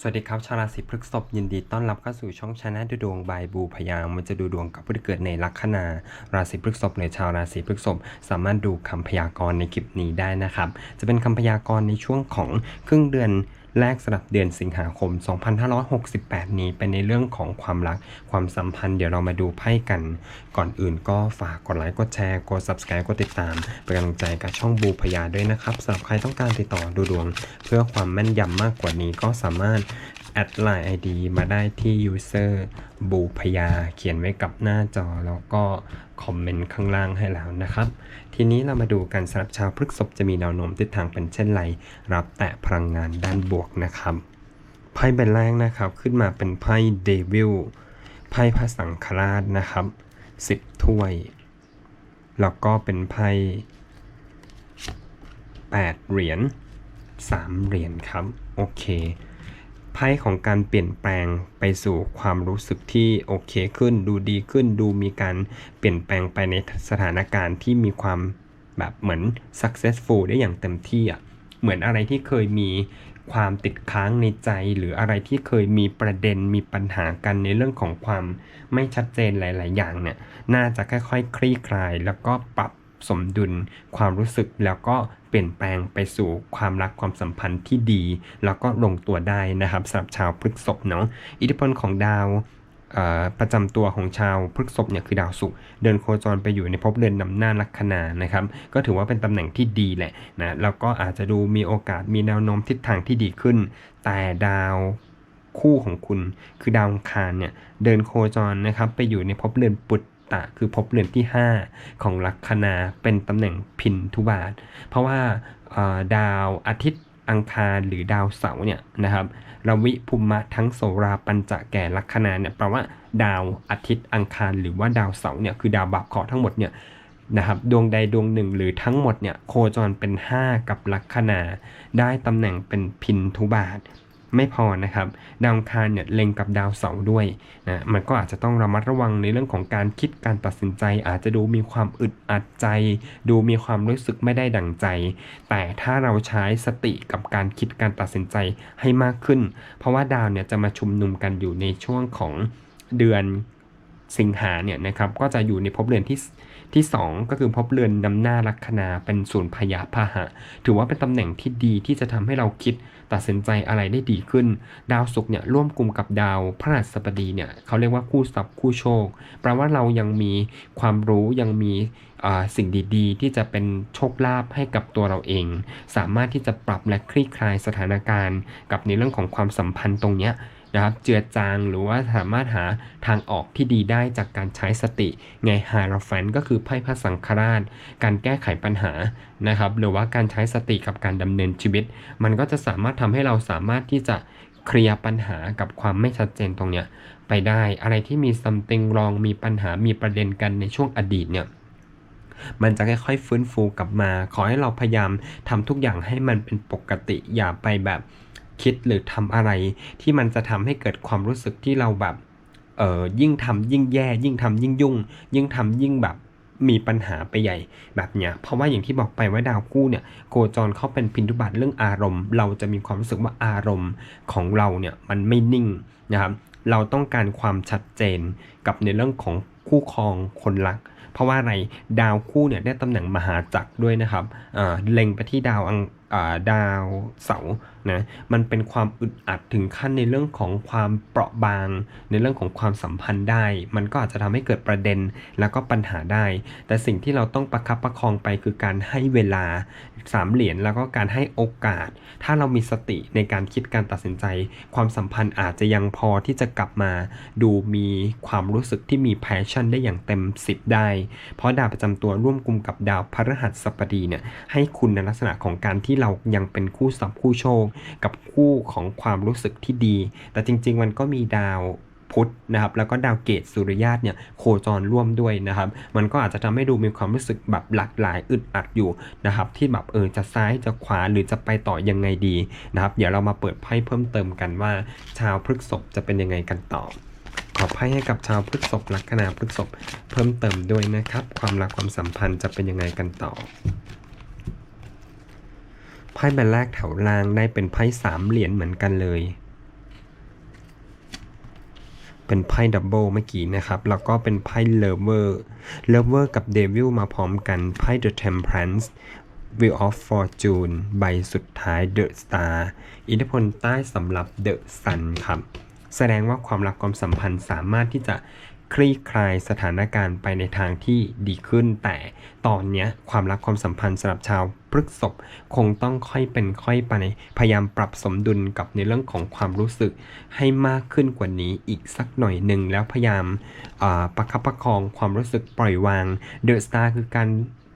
สวัสดีครับชาวราศีพฤษภยินดีต้อนรับเข้าสู่ช่องชนะดูดวงบายบูพยามันจะดูดวงกับผู้ที่เกิดในลัคนา ราศีพฤษภหรือชาวราศีพฤษภสามารถดูคำพยากรณ์ในคลิปนี้ได้นะครับ จะเป็นคำพยากรณ์ในช่วงของครึ่งเดือน แรกสำหรับเดือนสิงหาคม 2568 นี้เป็นในเรื่องของความรักความสัมพันธ์เดี๋ยวเรามาดูไพ่กัน ก่อนอื่นก็ฝากกดไลค์กดแชร์กด subscribe กดติดตาม เป็นกำลังใจกับช่องบูพยาด้วยนะครับสำหรับใครต้องการติดต่อดูดวง เพื่อความแม่นยำมากกว่านี้ก็สามารถแอดไลน์ ID มาได้ที่ user บูพยาเขียนไว้กับหน้าจอแล้วก็คอมเมนต์ข้างล่างให้แล้วนะครับ ทีนี้เรามาดูกันสำหรับชาวพฤกษภจะมีแนวโน้มทิศทางเป็นเช่นไร รับแต่พลังงานด้านบวกนะครับ ไพ่ใบแรกนะครับ ขึ้นมาเป็นไพ่เดวิล ไพ่พระสังฆราชนะครับ10ถ้วย แล้วก็เป็นไพ่8เหรียญ3เหรียญครับ โอเค ไพ่ของการเปลี่ยนแปลงไปสู่ความรู้สึกที่โอเคขึ้น ดูดีขึ้น ดูมีการเปลี่ยนแปลงไปในสถานการณ์ที่มีความแบบเหมือน successful ได้อย่างเต็มที่อะเหมือนอะไรที่เคยมีความติดค้างในใจหรืออะไรที่เคยมีประเด็นมีปัญหากันในเรื่องของความไม่ชัดเจนหลาย ๆ อย่างเนี่ย น่าจะค่อย ๆ คลี่คลาย แล้วก็ปรับ สมดุลความรู้สึกแล้วก็เปลี่ยนแปลงไปสู่ความรักความสัมพันธ์ที่ดี แล้วก็ลงตัวได้นะครับสำหรับชาวพฤษภเนาะอิทธิพลของดาวประจำตัวของชาวพฤษภเนี่ยคือดาวศุกร์เดินโคจรไปอยู่ในภพเรือนนำหน้าลัคนานะครับ ก็ถือว่าเป็นตำแหน่งที่ดีแหละนะแล้วก็อาจจะดูมีโอกาสมีแนวโน้มทิศทางที่ดีขึ้น แต่ดาวคู่ของคุณ คือดาวอังคารเนี่ยเดินโคจรนะครับไปอยู่ในภพเรือนปุต ตะ คือภพเรือนที่ 5 ของลัคนาเป็นตำแหน่งพินทุบาท เพราะว่าดาวอาทิตย์อังคารหรือดาวเสาร์เนี่ยนะครับระวิภุมะทั้งโสราปัญจะแก่ลัคนาเนี่ยแปลว่าดาวอาทิตย์อังคารหรือว่าดาวเสาร์เนี่ยคือดาวบาปเคราะห์ทั้งหมดเนี่ยนะครับดวงใดดวงหนึ่งหรือทั้งหมดเนี่ยโคจรเป็น 5 กับลัคนา ได้ตำแหน่งเป็นพินทุบาท ไม่พอนะครับ ดาวคารเนี่ยเล็งกับดาวเสาร์ด้วยนะมันก็อาจจะต้องระมัดระวังในเรื่องของการคิดการตัดสินใจ อาจจะดูมีความอึดอัดใจ ดูมีความรู้สึกไม่ได้ดั่งใจ แต่ถ้าเราใช้สติกับการคิดการตัดสินใจให้มากขึ้น เพราะว่าดาวเนี่ยจะมาชุมนุมกันอยู่ในช่วงของเดือนสิงหาเนี่ยนะครับก็จะอยู่ในภพเรือนที่ ที่ 2 ก็คือภพเรือนนำหน้าลัคนาเป็นศูนย์พยาพาหะ ถือว่าเป็นตำแหน่งที่ดีที่จะทำให้เราคิดตัดสินใจอะไรได้ดีขึ้น ดาวศุกร์เนี่ยร่วมกลุ่มกับดาวพระราชบดีเนี่ยเขาเรียกว่าคู่ทรัพย์คู่โชคแปลว่าเรายังมีความรู้ยังมีสิ่งดีๆ ที่จะเป็นโชคลาภให้กับตัวเราเอง สามารถที่จะปรับและคลี่คลายสถานการณ์ กับในเรื่องของความสัมพันธ์ตรงเนี้ย นะครับเจือจางหรือว่าสามารถหาทางออกที่ดีได้จากการใช้สติ ไงฮาราฟันก็คือไพ่พระสังฆราช การแก้ไขปัญหานะครับหรือว่าการใช้สติกับการดำเนินชีวิต มันก็จะสามารถทำให้เราสามารถที่จะเคลียร์ปัญหากับความไม่ชัดเจนตรงเนี้ยไปได้อะไรที่มี something wrong มีปัญหามีประเด็นกันในช่วงอดีตเนี่ยมันจะค่อยๆฟื้นฟูกลับมา ขอให้เราพยายามทำทุกอย่างให้มันเป็นปกติอย่าไปแบบ คิดหรือทำอะไรที่มันจะทำให้เกิดความรู้สึกที่เราแบบเออยิ่งทำยิ่งแย่ ยิ่งทำยิ่งยุ่ง ยิ่งทำยิ่งแบบมีปัญหาไปใหญ่แบบเนี้ย เพราะว่าอย่างที่บอกไปว่าดาวคู่เนี่ยโคจรเข้าเป็นพินทุบาทเรื่องอารมณ์ เราจะมีความรู้สึกว่าอารมณ์ของเราเนี่ยมันไม่นิ่งนะครับ เราต้องการความชัดเจนกับในเรื่องของคู่ครองคนรัก เพราะว่าอะไรดาวคู่เนี่ยได้ตำแหน่งมหาจักรด้วยนะครับเล็งไปที่ดาวอังอดาวเสานะมันเป็นความอึดอัดถึงขั้นในเรื่องของความเปราะบาง ในเรื่องของความสัมพันธ์ได้ มันก็อาจจะทำให้เกิดประเด็นแล้วก็ปัญหาได้ แต่สิ่งที่เราต้องประคับประคองไปคือการให้เวลาสามเหรียญแล้วก็การให้โอกาส ถ้าเรามีสติในการคิดการตัดสินใจ ความสัมพันธ์อาจจะยังพอที่จะกลับมา ดูมีความรู้สึกที่มี passion ได้อย่างเต็ม 10 ได้ เพราะดาวประจำตัวร่วมกลุ่มกับดาวพฤหัสบดีเนี่ยให้คุณในลักษณะของการที่เรายังเป็นคู่สับคู่โชคกับคู่ของความรู้สึกที่ดี แต่จริง ๆ มันก็มีดาวพุธนะครับแล้วก็ดาวเกตสุริยาตเนี่ยโคจรร่วมด้วยนะครับ มันก็อาจจะทำให้ดูมีความรู้สึกแบบหลากหลายอึดอัดอยู่นะครับ ที่แบบเออจะซ้ายจะขวาหรือจะไปต่อยังไงดีนะครับ เดี๋ยวเรามาเปิดไพ่เพิ่มเติมกันว่า ชาวพฤกษภจะเป็นยังไงกันต่อ ขอไพ่ให้กับชาวพฤกษภลัคนาพฤกษภเพิ่มเติมด้วยนะครับ ความรักความสัมพันธ์จะเป็นยังไงกันต่อ ไพ่ใบแรกแถวล่างได้เป็นไพ่สามเหรียญเหมือนกันเลย เป็นไพ่ดับเบิลเมื่อกี้นะครับ แล้วก็เป็นไพ่เลเวอร์เลเวอร์กับเดวิลมาพร้อมกันไพ่เดอะเทมเพลนส์วิวออฟฟอร์จูนใบสุดท้ายเดอะสตาร์อิทธิพลใต้สำหรับเดอะซันครับ แสดงว่าความรักความสัมพันธ์สามารถที่จะ คลี่คลายสถานการณ์ไปในทางที่ดีขึ้น แต่ตอนนี้ความรักความสัมพันธ์สำหรับชาวพฤกษภคงต้องค่อยเป็นค่อยไปพยายามปรับสมดุลกับในเรื่องของความรู้สึกให้มากขึ้นกว่านี้อีกสักหน่อยหนึ่งแล้วพยายามประคับประคองความรู้สึกปล่อยวางเดอะสตาร์คือการ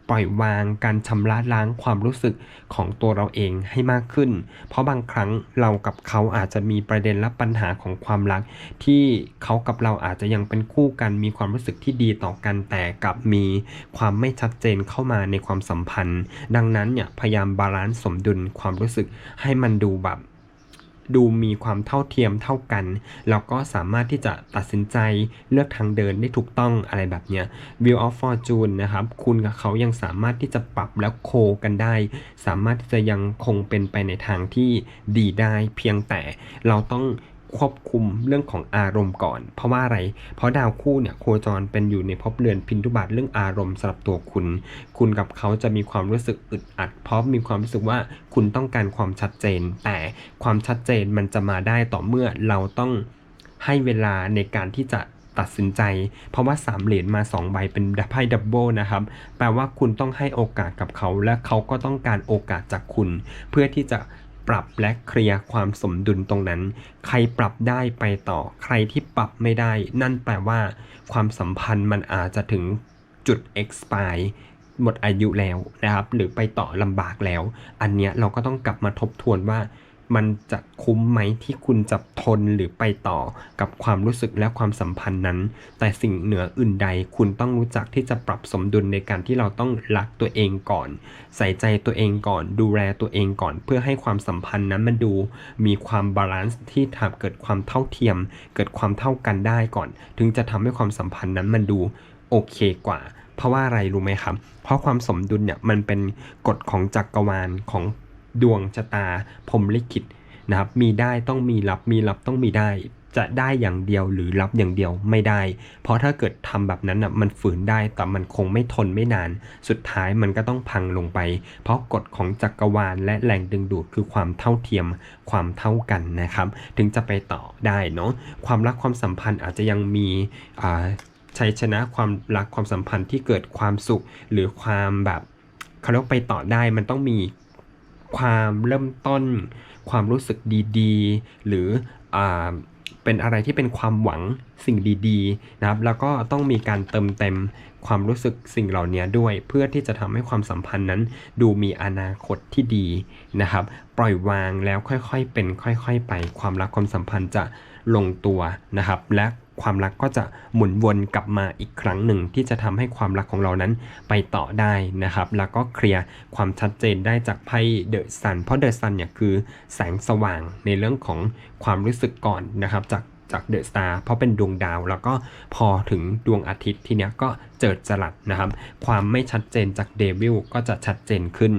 ปล่อยวางการชำระล้างความรู้สึกของตัวเราเองให้มากขึ้น เพราะบางครั้งเรากับเขาอาจจะมีประเด็นและปัญหาของความรัก ที่เขากับเราอาจจะยังเป็นคู่กันมีความรู้สึกที่ดีต่อกันแต่กับมีความไม่ชัดเจนเข้ามาในความสัมพันธ์ ดังนั้นเนี่ยพยายามบาลานซ์สมดุลความรู้สึกให้มันดูแบบ ดูมีความเท่าเทียมเท่ากันแล้วก็สามารถที่จะตัดสินใจเลือกทางเดินได้ถูกต้องอะไรแบบเนี้ย View of Fortune นะครับ คุณกับเขายังสามารถที่จะปรับแล้วโคกันได้ สามารถที่จะยังคงเป็นไปในทางที่ดีได้ เพียงแต่เราต้อง ควบคุมเรื่องของอารมณ์ก่อน เพราะว่าอะไร เพราะดาวคู่เนี่ยโคจรเป็นอยู่ในภพเรือนพินทุบาทเรื่องอารมณ์สำหรับตัวคุณ คุณกับเขาจะมีความรู้สึกอึดอัด เพราะมีความรู้สึกว่าคุณต้องการความชัดเจน แต่ความชัดเจนมันจะมาได้ต่อเมื่อเราต้องให้เวลาในการที่จะตัดสินใจ เพราะว่าสามเหรียญมา 2 ใบเป็นไพ่ดับเบิลนะครับ แปลว่าคุณต้องให้โอกาสกับเขา และเขาก็ต้องการโอกาสจากคุณ เพื่อที่จะ ปรับและเคลียร์ความสมดุลตรงนั้น ใครปรับได้ไปต่อ ใครที่ปรับไม่ได้ นั่นแปลว่า ความสัมพันธ์มันอาจจะถึงจุด expire หมดอายุแล้วนะครับ หรือไปต่อลำบากแล้ว อันเนี้ยเราก็ต้องกลับมาทบทวนว่า มันจะคุ้มไหมที่คุณจะทนหรือไปต่อกับความรู้สึกและความสัมพันธ์นั้น แต่สิ่งเหนืออื่นใด คุณต้องรู้จักที่จะปรับสมดุลในการที่เราต้องรักตัวเองก่อน ใส่ใจตัวเองก่อน ดูแลตัวเองก่อน เพื่อให้ความสัมพันธ์นั้นมันดู มีความบาลานซ์ที่ทำเกิดความเท่าเทียม เกิดความเท่ากันได้ก่อน ถึงจะทำให้ความสัมพันธ์นั้นมันดูโอเคกว่า เพราะว่าอะไรรู้ไหมครับ เพราะความสมดุลเนี่ยมันเป็นกฎของจักรวาลของ ดวงชะตาพรมลิขิตนะครับ มีได้ต้องมีรับมีรับต้องมีได้ จะได้อย่างเดียวหรือรับอย่างเดียวไม่ได้ เพราะถ้าเกิดทำแบบนั้นอะมันฝืนได้แต่มันคงไม่ทนไม่นาน สุดท้ายมันก็ต้องพังลงไป เพราะกฎของจักรวาลและแรงดึงดูดคือความเท่าเทียมความเท่ากันนะครับ ถึงจะไปต่อได้เนาะความรักความสัมพันธ์อาจจะยังมีอ่าชัยชนะความรักความสัมพันธ์ที่เกิดความสุขหรือความแบบเขาเรียกไปต่อได้มันต้องมี ความเริ่มต้น ความรู้สึกดีๆ หรืออ่าเป็นอะไรที่เป็นความหวังสิ่งดีๆนะครับ แล้วก็ต้องมีการเติมเต็มความรู้สึกสิ่งเหล่านี้ด้วย เพื่อที่จะทำให้ความสัมพันธ์นั้น ดูมีอนาคตที่ดีนะครับ ปล่อยวางแล้วค่อยๆเป็นค่อย ๆ ไป ความรักความสัมพันธ์จะลงตัวนะครับ และ ความรักก็จะหมุนวนกลับมาอีกครั้งหนึ่ง ที่จะทำให้ความรักของเรานั้นไปต่อได้นะครับ แล้วก็เคลียร์ความชัดเจนได้จากไพ่เดอะซันเพราะเดอะซันเนี่ยคือแสงสว่างในเรื่องของความรู้สึกก่อนนะครับจากจากเดอะสตาร์เพราะเป็นดวงดาว แล้วก็พอถึงดวงอาทิตย์ทีเนี้ยก็เจิดจรัสนะครับ ความไม่ชัดเจนจากเดวิลก็จะชัดเจนขึ้น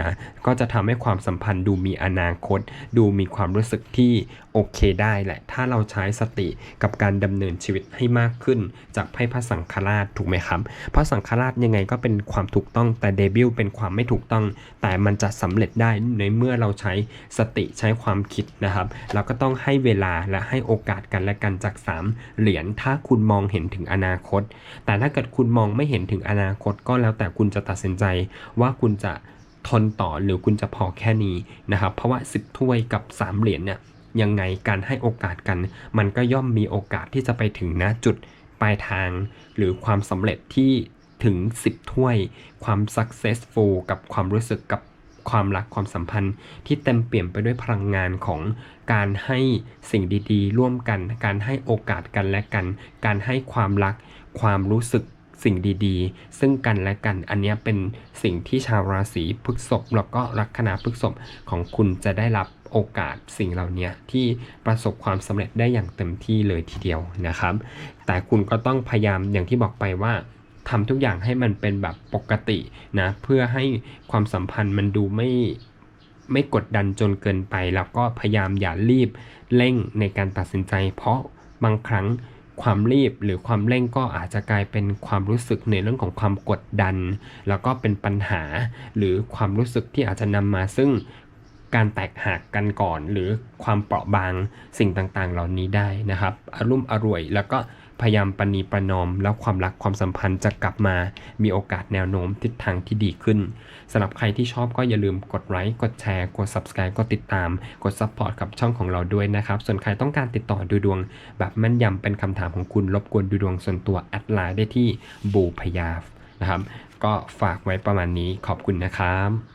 นะก็จะทำให้ความสัมพันธ์ดูมีอนาคต ดูมีความรู้สึกที่โอเคได้แหละ ถ้าเราใช้สติกับการดำเนินชีวิตให้มากขึ้น จากไพ่พระสังฆราชถูกไหมครับพระสังฆราชยังไงก็เป็นความถูกต้องแต่เดบิวเป็นความไม่ถูกต้อง แต่มันจะสำเร็จได้ในเมื่อเราใช้สติใช้ความคิดนะครับแล้วก็ต้องให้เวลาและให้โอกาสกันและกันจาก 3 เหรียญถ้าคุณมองเห็นถึงอนาคต แต่ถ้าเกิดคุณมองไม่เห็นถึงอนาคตก็แล้วแต่คุณจะตัดสินใจว่าคุณจะ ทนต่อหรือคุณจะพอแค่นี้นะครับ เพราะว่า 10 ถ้วยกับ 3 เหรียญเนี่ยยังไงการให้โอกาสกัน มันก็ย่อมมีโอกาสที่จะไปถึงนะจุดปลายทาง หรือความสำเร็จที่ถึง 10 ถ้วย ความ successful กับความรู้สึกกับความรักความสัมพันธ์ที่เต็มเปี่ยมไปด้วยพลังงานของการให้สิ่งดีๆ ร่วมกัน การให้โอกาสกันและกัน การให้ความรัก ความรู้สึก สิ่งดีๆ ซึ่งกันและกันอันนี้เป็นสิ่งที่ชาวราศีพฤษภแล้วก็ลัคนาพฤษภของคุณจะได้รับโอกาสสิ่งเหล่านี้ที่ประสบความสำเร็จได้อย่างเต็มที่เลยทีเดียวนะครับ แต่คุณก็ต้องพยายามอย่างที่บอกไปว่าทำทุกอย่างให้มันเป็นแบบปกตินะเพื่อให้ความสัมพันธ์มันดูไม่ไม่กดดันจนเกินไป แล้วก็พยายามอย่ารีบเร่งในการตัดสินใจ เพราะบางครั้ง ความรีบหรือความเร่งก็อาจจะกลายเป็นความรู้สึกในเรื่องของความกดดัน แล้วก็เป็นปัญหา หรือความรู้สึกที่อาจจะนำมาซึ่งการแตกหักกันก่อน หรือความเปราะบางสิ่งต่างๆ เหล่านี้ได้นะครับ อารมณ์อร่วยแล้วก็ พยายามปณีประนอม แล้วความรักความสัมพันธ์จะกลับมา มีโอกาสแนวโน้มทิศทางที่ดีขึ้นสำหรับใครที่ชอบก็อย่าลืมกดไลค์กดแชร์กด subscribe กดติดตาม กด support กับช่องของเราด้วยนะครับ ส่วนใครต้องการติดต่อดูดวง แบบแม่นยำเป็นคำถามของคุณรบกวนดูดวงส่วนตัวแอดไลน์ได้ที่บูพยานะครับ ก็ฝากไว้ประมาณนี้ขอบคุณนะครับ